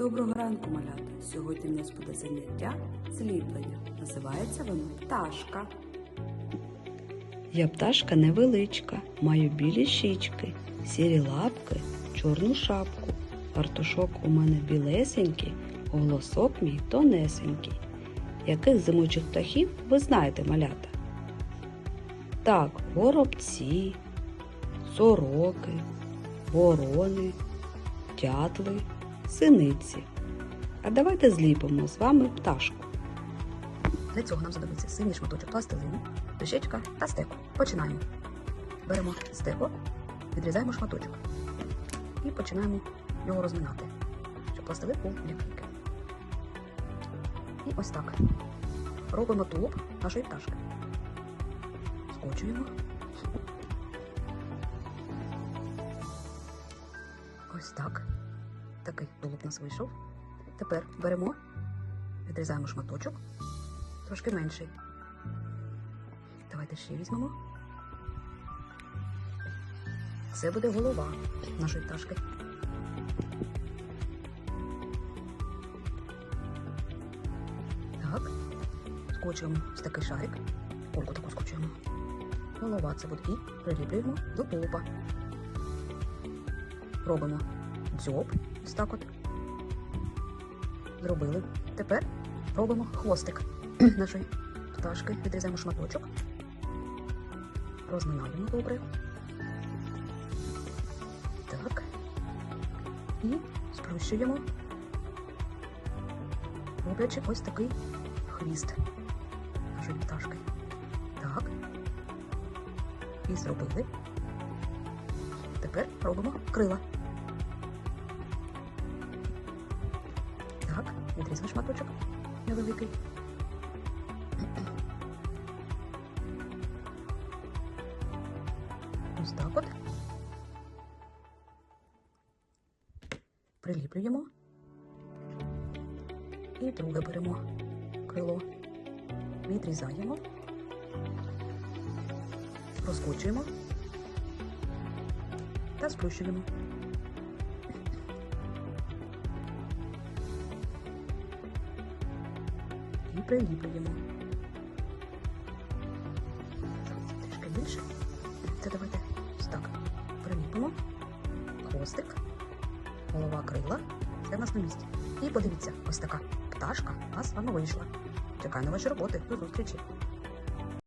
Доброго ранку, малята! Сьогодні в нас буде заняття зліплення. Називається воно пташка. Я пташка невеличка, маю білі щічки, сірі лапки, чорну шапку. Фартушок у мене білесенький, голосок мій тонесенький. Яких зимучих птахів ви знаєте, малята? Так, горобці, сороки, ворони, дятли, синиці. А давайте зліпимо з вами пташку. Для цього нам знадобиться синій шматочок пластилину, дощечка та стекло. Починаємо. Беремо стекло, відрізаємо шматочок і починаємо його розминати, щоб пластилин був м'якенький. І ось так. Робимо тулуб нашої пташки. Скочуємо. Ось так. Такий тулуб нас вийшов. Тепер беремо, відрізаємо шматочок, трошки менший. Давайте ще візьмемо. Це буде голова нашої пташки. Так, скочуємо ось такий шарик. Кульку таку скочуємо. Голова це буде і приліплюємо до тулупа. Робимо дзьоб, ось так от. Зробили. Тепер робимо хвостик нашої пташки. Відрізаємо шматочок. Розминаємо добре. Так. І сплющуємо, роблячи ось такий хвіст нашої пташки. Так. І зробили. Тепер робимо крила. Так, шматочок невеликий. Ось так от. Приліплюємо. І друге беремо крило. Відрізаємо. Розкочуємо та сплющуємо. І приліплюємо. Трішки більше. Це давайте ось так. Приліпимо. Хвостик, голова крила. Все в нас на місці. І подивіться, ось така пташка у нас з вами вийшла. Чекаю на ваші роботи. До зустрічі!